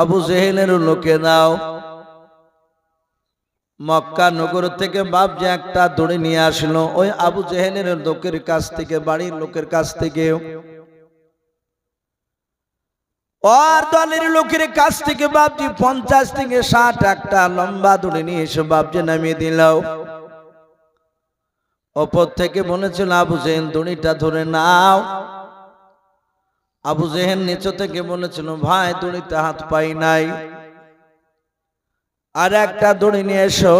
আবু জেহেলের লোকে নাও। মক্কা নগর থেকে বাপ যে একটা দড়ি নিয়ে আসলো, ওই আবু জেহেলের লোকের কাছ থেকে, বাড়ির লোকের কাছ থেকে। লোকের কাছ থেকে বাপজি পঞ্চাশ থেকে ষাট একটা লম্বা দড়ি নিয়ে এসে বাপজি নামিয়ে দিল। ওপর থেকে বলেছিল, আবু জেহেন দড়িটা ধরে নাও। আবু জেহেন নিচে থেকে বলেছিল, ভাই, দড়িতে হাত পাই নাই। আর একটা দড়ি নিয়ে এসো।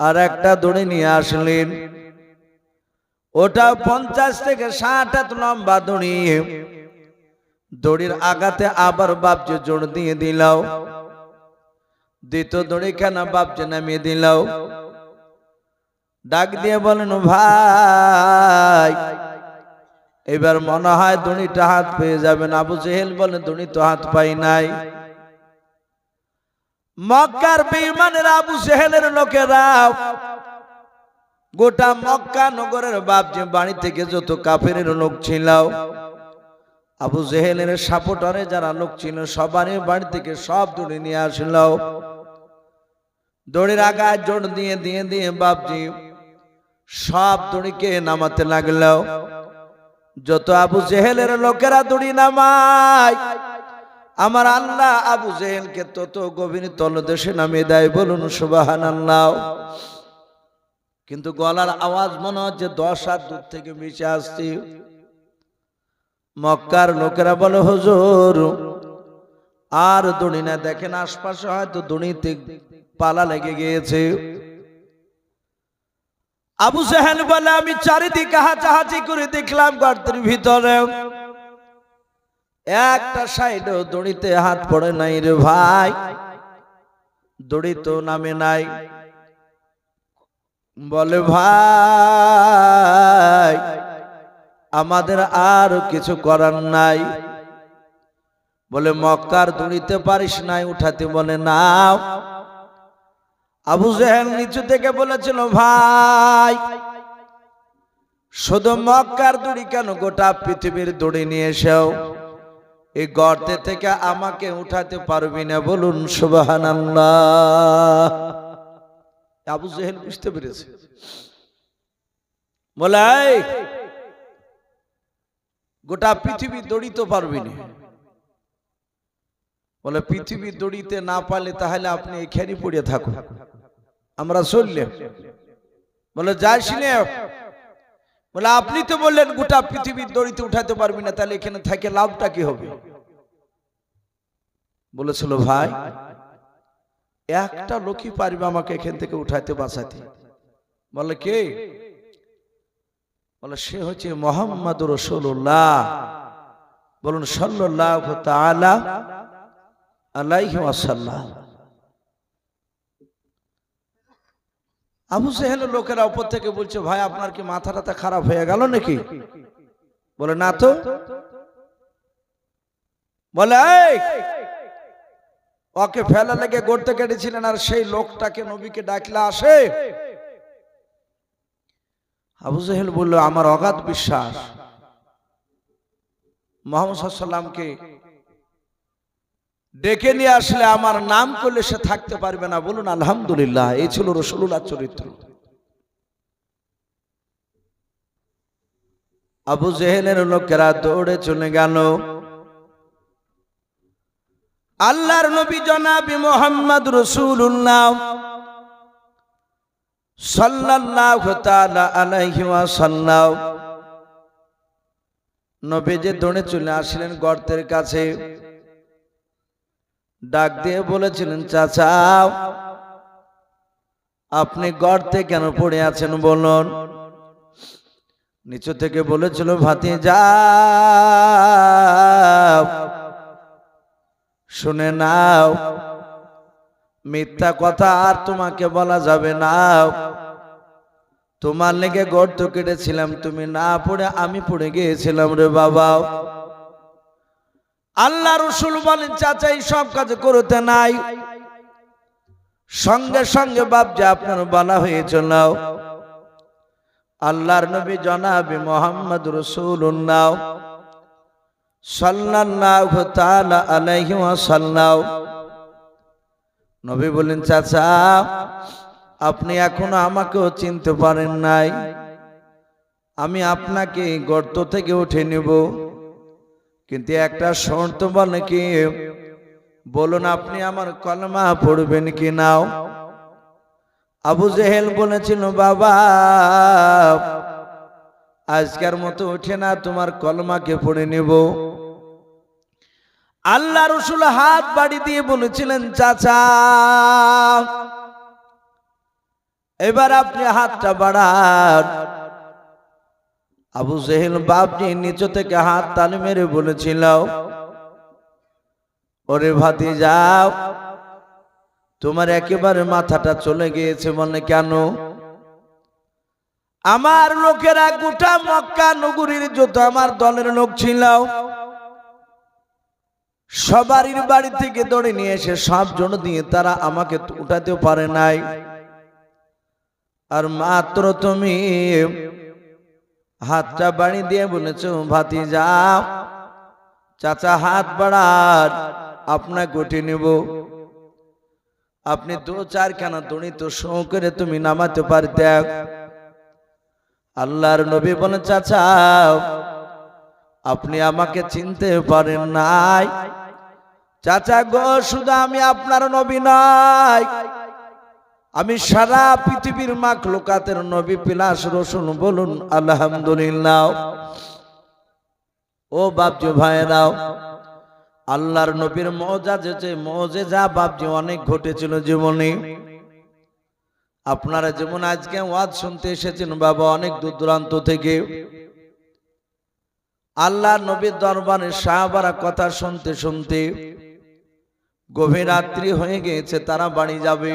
আর একটা দড়ি নিয়ে আসলেন। ওটা পঞ্চাশ থেকে ষাট হাত লম্বা দড়ি। দড়ির আগাতে আবার বাপজি জোর দিয়ে দিলাও। দ্বিতীয় দড়ি খানা বাপজি নামিয়ে দিলাও? ডাক দিয়ে বলেন, ভাই এবার মনে হয় দুনিটা হাত পেয়ে যাবেন। আবু জেহেল বলে দড়ি তো হাত পাই নাই। মক্কার বেঈমানের আবু জেহেলের লোকেরা গোটা মক্কা নগরের বাপ যে বাড়ি থেকে যত কাফের লোক ছিল, আবু জেহেলের সাপোটারে যারা লোক ছিল, সবারই বাড়ি থেকে সব দড়ি নিয়ে আসল। দড়ির আগায় জোর দিয়ে দিয়ে দিয়ে বাপজি সব দড়িকে নামাতে লাগল। যত আবু জেহেলের লোকেরা দড়ি নামায়, আমার আল্লাহ আবু জেহেলকে তত গভীর তলদেশে নামিয়ে দেয় বলুন সুবাহান আল্লাহ কিন্তু গলার আওয়াজ মনে হচ্ছে দশ হাত দূর থেকে মিশে আসছি। মক্কার লোকেরা বলে, হুজুর, আর দড়ি না, দেখেন আশপাশে হয়তো দড়িতে পালা লেগে গিয়েছে। আবু সাহেল বলে, আমি চারিদিকে হাঁচাহাঁচি করে দেখলাম গর্তের ভিতরে। একটা সাইডেও দড়িতে হাত পড়ে নাই রে ভাই। দড়ি তো নামে নাই। বলে, ভাই, আমাদের আর কিছু করার নাই। বলে, মক্কার দড়িতে পারিস নাই? উঠাতে বলে, নাও। আবু জেহেল নিচু থেকে বলেছিল ভাই শুধু মক্কার দড়ি কেন গোটা পৃথিবীর দড়ি নিয়ে এসেও? এই গর্তে থেকে আমাকে উঠাতে পারবি না বলুন সুবাহান আবু জেহেল বুঝতে পেরেছে। বলে "এই, গোটা পৃথিবী দড়িতে পারবি না। বলে, পৃথিবী দড়িতে না পারলে তাহলে আপনি এখানে পড়ে থাকুন। আমরা চললে। বলে যাইস নে। বলে, আপনি তো বললেন গোটা পৃথিবীর দড়িতে উঠাতে পারবি না, তাহলে এখানে থাকে লাভটা কি হবে? বলেছিল, ভাই, একটা লোকই পারবে আমাকে এখান থেকে উঠাইতে বাঁচাতে। বলে, কে? বলে, সে হচ্ছে মোহাম্মদ রসুল্লাহ বলুন সাল্লাহ তাআলা আলাইহি ওয়াসাল্লাম। আবু সেহেলের লোকেরা উপর থেকে বলছে ভাই আপনার কি মাথা টাথা খারাপ হয়ে গেল নাকি? বলে না তো। বলে "এই, ওকে ফেলা লেগে গড়তে কেটেছিলেন আর সেই লোকটাকে নবীকে ডাকলে আসে। আবু জেহেল বলল আমার অগাধ বিশ্বাস। মোহাম্মদ সাল্লামকে ডেকে নিয়ে আসলে আমার নাম করলে সে থাকতে পারবে না। বলুন, আলহামদুলিল্লাহ, এই ছিল রসুল্লাহ চরিত্র। আবু জেহেলের লোকেরা দৌড়ে চলে গেল। আল্লাহর নবী জনাবি মোহাম্মদ রসুল্লাহ নবী যে দৌড়ে চলে আসলেন গর্তের কাছে। ডাক দিয়ে বলেছিলেন, চাচা, আপনি গর্তে কেন পড়ে আছেন বলুন? নিচু থেকে বলেছিল ভাতি যাও শুনে নাও, মিথ্যা কথা আর তোমাকে বলা যাবে না। তোমার লেগে গর্ত কেটেছিলাম, তুমি না পড়ে আমি পড়ে গিয়েছিলাম রে বাবা। আল্লাহ রসুল বলেন চাচা এই সব কাজ করতে নাই। সঙ্গে সঙ্গে বাপ যে আপনার বলা হয়েছিল আল্লাহর নবী জনাবি মোহাম্মদ রসুল্লাহ সাল্লাল্লাহু তাআলা আলাইহি ওয়াসাল্লাম। নবী বলেন, চাচা, আপনি এখনও আমাকেও চিনতে পারেন নাই। আমি আপনাকে গর্ত থেকে উঠে নেব। কিন্তু একটা শর্ত বলে কি? বলুন, আপনি আমার কলমা পড়বেন কি নাও? আবু জেহেল বলেছিল, বাবা, আজকের মতো উঠে না, তোমার কলমাকে পড়ে নেব। আল্লাহ রসুল হাত বাড়ি দিয়ে বলেছিলেন, চাচা, এবার আপনি হাতটা বাড়ান। আবু জেহেল বাপজি নিচু থেকে হাত তালি মেরে বলেছিল ওরে ভাতি যাও তোমার একেবারে মাথাটা চলে গিয়েছে মনে কেন? আমার লোকেরা গোটা মক্কা নগরীর যত আমার দলের লোক ছিল সবারই বাড়ি থেকে দৌড়ে নিয়ে এসে সব জন দিয়ে তারা আমাকে উঠাতেও পারে নাই। আর মাত্র তুমি হাতটা বাড়ি দিয়ে বলেছ ভাতি যাও চাচা হাত বাড়ার আপনাকে গুটি নেব। আপনি দু চারখানা দড়ি তো শো করে তুমি নামাতে পারতে। আল্লাহর নবী বলে চাচা, আপনি আমাকে চিনতে পারেন নাই। চাচা গো, শুধু আমি আপনার নবী নাই। আমি সারা পৃথিবীর মাখ লোকাতের নবী পিলাস রসুন বলুন, আলহামদুলিল্লাহ। ও বাপজি ভাইরাও আল্লাহর নবীর মজা যে মজে যা বাপজি অনেক ঘটেছিল জীবনে। আপনারা যেমন আজকে ওয়াজ শুনতে এসেছেন বাবা, অনেক দূর দূরান্ত থেকে। আল্লাহ নবীর দরবারে সাহাবারা কথা শুনতে শুনতে গভীর রাত্রি হয়ে গিয়েছে, তারা বাড়ি যাবে।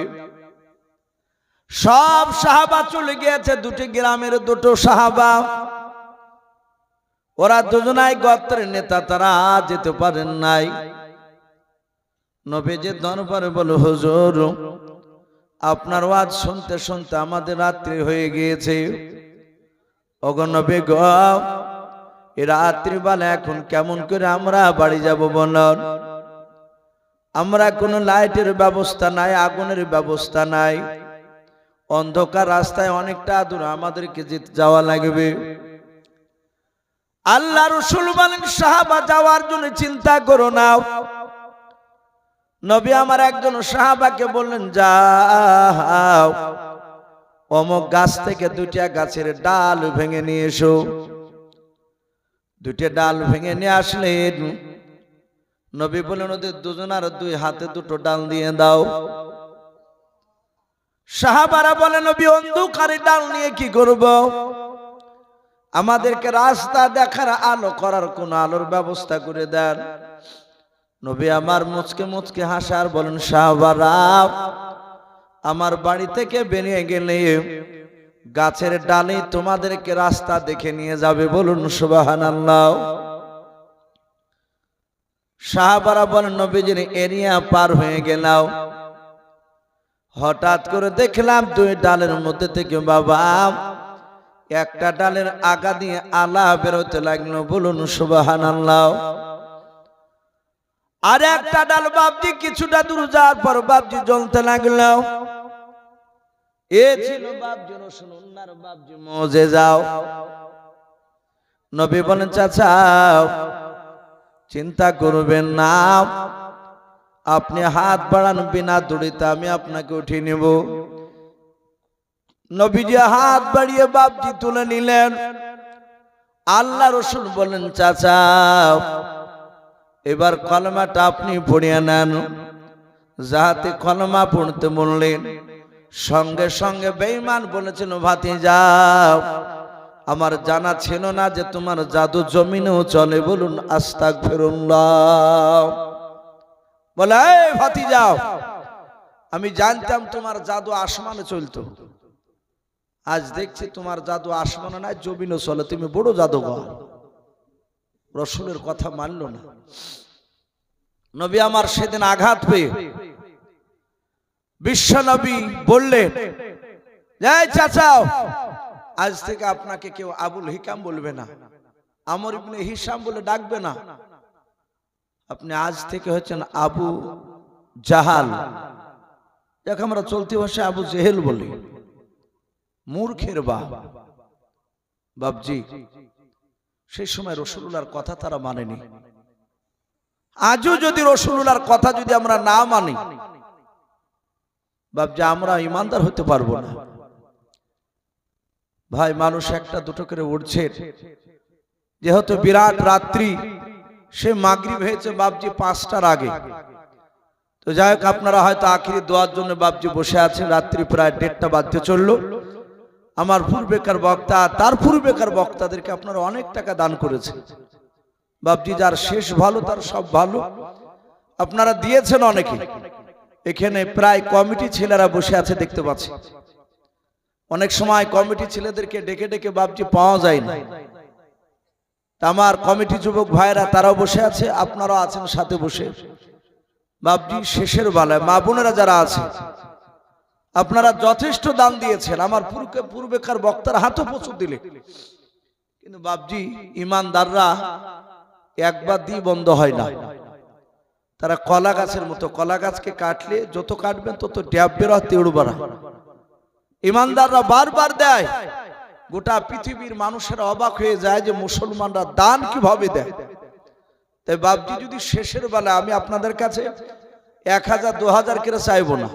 সব সাহাবা চলে গিয়েছে, দুটি গ্রামের দুটো সাহাবা। ওরা দুজনাই গত্রের নেতা, তারা যেতে পারেন নাই। নবীজি দরবারে বলো, হুজুর, আপনার ওয়াজ শুনতে শুনতে আমাদের রাত্রি হয়ে গিয়েছে। অগনবে গ, এ রাত্রিবেলা এখন কেমন করে আমরা বাড়ি যাব বলন? আমরা কোনো লাইটের ব্যবস্থা নাই, আগুনের ব্যবস্থা নাই। অন্ধকার রাস্তায় অনেকটা দূর আমাদেরকে যেতে যাওয়া লাগবে। আল্লাহ রসুল বলেন, সাহাবা যাওয়ার জন্য চিন্তা করো না। নবী আমার একজন সাহাবাকে বললেন, যাও। অমুক গাছ থেকে দুইটা গাছের ডাল ভেঙে নিয়ে এসো। দুইটা ডাল ভেঙে নিয়ে আসলেন। নবী বললেন, ওদের দুজনার দুই হাতে দুটো ডাল দিয়ে দাও। সাহাবারা বলে, নবী, অন্ধকারে ডাল নিয়ে কি করব? আমাদেরকে রাস্তা দেখার আলো করার কোন আলোর ব্যবস্থা করে দেন। নবী আমার মুচকে মুচকে হাসার বলেন, সাহাবারা, আমার বাড়ি থেকে বেরিয়ে গেলে গাছের ডালে তোমাদেরকে রাস্তা দেখে নিয়ে যাবে বলুন সুবাহান আল্লাহ সাহাবারা বলেন, নবীজির এরিয়া পার হয়ে গেলাও হঠাৎ করে দেখলাম দুই ডালের মধ্যে থেকে বাবা, একটা ডালের আগা দিয়ে আলা বেরোতে লাগল, বলুন সুবাহান আল্লাহ আর একটা ডাল বাবজি কিছুটা দূর যাওয়ার পর বাবজি জ্বলতে লাগল। এ ছিল উন্নার বাবজি মজে যাও। নবী বলেন, চাচা, চিন্তা করবেন না। আপনি হাত বাড়ান, বিনা দড়িতে আমি আপনাকে উঠিয়ে নেব। নবীজি হাত বাড়িয়ে বাপজি তুলে নিলেন। আল্লাহ রসুল বলেন চাচা, এবার কলমাটা আপনি পড়িয়ে নেন। যাহাতে কলমা পড়তে বললেন সঙ্গে সঙ্গে বেইমান বলেছিল ভাতি যাও আমার জানা ছিল না যে তোমার জাদু জমিনেও চলে। বলুন আস্তাক ফেরুল্লাহ বলে ভাতি যাও আমি জানতাম তোমার জাদু আসমানে চলতো। আজ দেখছি তোমার জাদু আসমানে নাই, জমিনও চলে। তুমি বড় জাদুঘর। রসুলের কথা মানল না। নবী আমার সেদিন আঘাত পেয়ে বিশ্ব নবী বললেন চাচাও আজ থেকে আপনাকে কেউ আবুল হিকাম বলবে না, আমর ইবনে হিসাম বলে ডাকবে না। আপনি আজ থেকে হচ্ছেন আবু জাহাল। যাকে আমরা চলতি ভাষায় আবু জেহেল বলি। মূর্খের বা বাবজি সেই সময় রসুল্লাহর কথা তারা মানেনি। আজও যদি রসুল্লাহর কথা যদি আমরা না মানি বাবজি আমরা ইমানদার হতে পারব না। ভাই, মানুষ একটা দুটো করে উঠছে যেহেতু বিরাট রাত্রি সে মাগরিব হয়েছে বাবজি পাঁচটার আগে। তো যাই হোক, আপনারা হয়তো আখিরি দোয়ার জন্য বাবজি বসে আছেন, রাত্রি প্রায় দেড়টা বাজতে চলল। আমার পূর্বেকার বক্তা তার পূর্বেকার বক্তাদেরকে আপনারা অনেক টাকা দান করেছেন। বাবজি যার শেষ ভালো, তার সব ভালো। আপনারা দিয়েছেন অনেকে। এখানে প্রায় কমিটি ছেলেরা বসে আছে দেখতে পাচ্ছি। অনেক সময় কমিটি ছেলেদেরকে ডেকে ডেকে বাবজি পাওয়া যায় না। আমার কমিটি যুবক ভাইরা তারাও বসে আছে, আপনারাও আছেন, সাথে বসে। বাবজি শেষের বেলায়, মা বোনেরা যারা আছে, আপনারা যথেষ্ট দান দিয়েছেন, আমার পূর্বে পূর্বেকার বক্তার হাতও প্রচুর দিলে। কিন্তু বাবজি ইমানদাররা একবার দিয়ে বন্ধ হয় না। তারা কলা গাছের মতো, কলা গাছকে কাটলে যত কাটবেন তত ড্যাব বেরো তেড়ু বাড়া ইমানদাররা বারবার দেয় গোটা পৃথিবীর মানুষেরা অবাক হয়ে যায় যে মুসলমানরা দান কীভাবে দেয়। তাই বাবজি যদি শেষের বেলা আমি আপনাদের কাছে এক হাজার, দু হাজার করে চাইব না।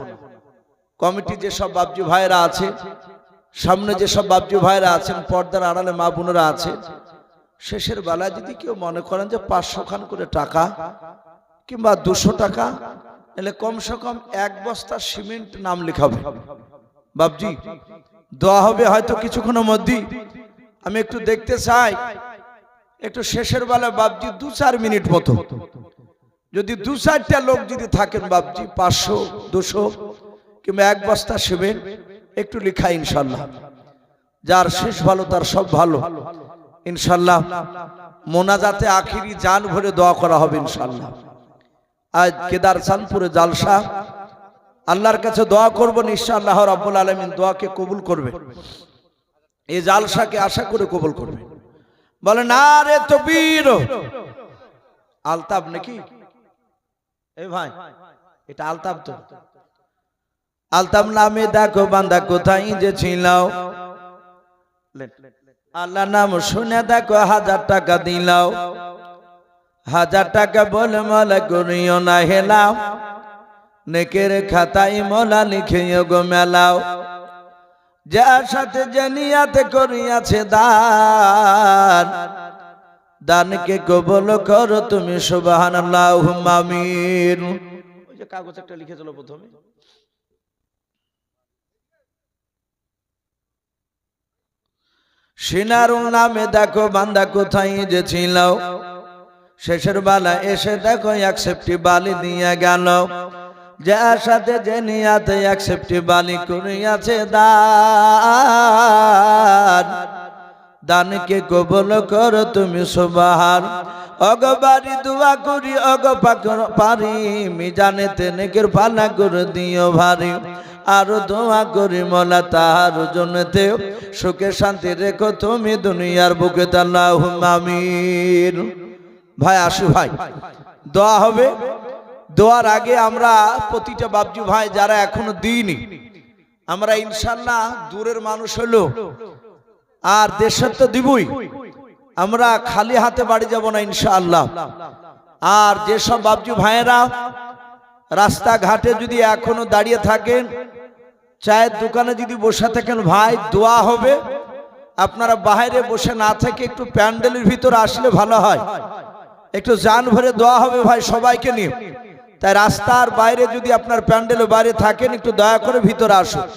কমিটি যেসব বাবজি ভাইরা আছে, সামনে যেসব বাবজি ভাইরা আছেন, পর্দার আড়ালে মা বোনেরা আছে, শেষের বেলায় যদি কেউ মনে করেন যে পাঁচশো খান করে টাকা কিংবা দুশো টাকা এলে কমসে কম এক বস্তা সিমেন্ট নাম লেখাবে। বাবজি দোয়া হবে হয়তো কিছুক্ষণের মধ্যেই। আমি একটু দেখতে চাই, একটু শেষের বেলা বাবজি দু চার মিনিট মতো। যদি দু চারটা লোক যদি থাকেন বাবজি পাঁচশো, দুশো, কিংবা এক বস্তা সিমেন্ট একটু লেখা ইনশাল্লাহ। যার শেষ ভালো, তার সব ভালো। ইনশাল্লাহ মোনাজাতে আখিরি জান ভরে দোয়া করা হবে ইনশাল্লাহ। আজ কেদার চাঁদপুরে জালসা আল্লাহর কাছে দোয়া করব, নিশ্চয় আল্লাহ রাব্বুল আলমিন দোয়াকে কবুল করবে। এই জালসাকে আশা করে কবুল করবে। বলে, না রে তো বীর আলতাব নাকি? এই ভাই, এটা আলতাব তো। আলতাব নামে দেখো বান্দা কোথায় যে ছিলাও? আল্লাহ নাম শুনে দেখো হাজার টাকা দিলাও। হাজার টাকা বলে মলা করিও না হেলাও। নেকের খাতাই মলা লিখে গো মেলাও। যার সাথে যে নিয়াতে করিয়াছে দান। দানকে কবল করো তুমি সুবাহান ওই যে কাগজ একটা লিখেছিল প্রথমে। সিনারুল নামে দেখো বান্দা কোথায় যে ছিল। শেষের বেলা এসে দেখো এক সেফটি বালি দিয়ে গেল। যার সাথে যে নিয়াতে এক সেফটি বালি করিয়াছে দান, দানকে কবল কর তুমি সুবাহার অগবারি দুয়া করি, অগ পারি মি জানে তেনেকের পালা করে দিও ভারি। আরও দোয়া করি মলা তাহার জন্যতে, সুখে শান্তি রেখো তুমি দুনিয়ার বুকে তাল্লাহ আমির ভাই, আসু ভাই, দোয়া হবে। দোয়ার আগে আমরা প্রতিটা বাবজু ভাই যারা এখনও দিইনি, আমরা ইনশাল্লাহ দূরের মানুষ হলো আর দেশের তো দিবই। আমরা খালি হাতে বাড়ি যাব না ইনশাআল্লাহ। আর যেসব বাবজু ভাইয়েরা রাস্তাঘাটে যদি এখনও দাঁড়িয়ে থাকেন, চায়ের দোকানে যদি বসে থাকেন, ভাই, দোয়া হবে। আপনারা বাইরে বসে না থেকে একটু প্যান্ডেলের ভিতরে আসলে ভালো হয়। একটু জান ভরে দোয়া হবে ভাই সবাইকে নিয়ে। তাই রাস্তার বাইরে যদি আপনার প্যান্ডেলের বাইরে থাকেন, একটু দয়া করে ভিতরে আসুন।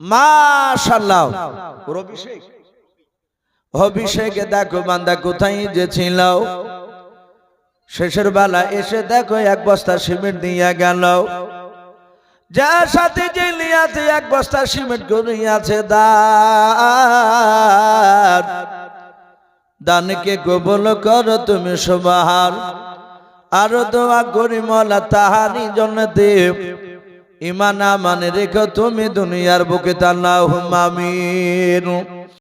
মাশাল্লাহ। অভিষেক। অভিষেকে দেখো বান্দা কোথায় যে ছিল। শেষের বেলা এসে দেখো এক বস্তা সিমেন্ট দিয়ে গেল। যার সাথে যে লিয়াতে এক বস্তা সিমেন্ট করিয়াছে দান দানকে কবল করো তুমি সবার আরও দোয়া করি মলা তাহারি জন্য দেব। ইমানা মানে রেখো তুমি দুনিয়ার বুকে তাল্লাহ মামির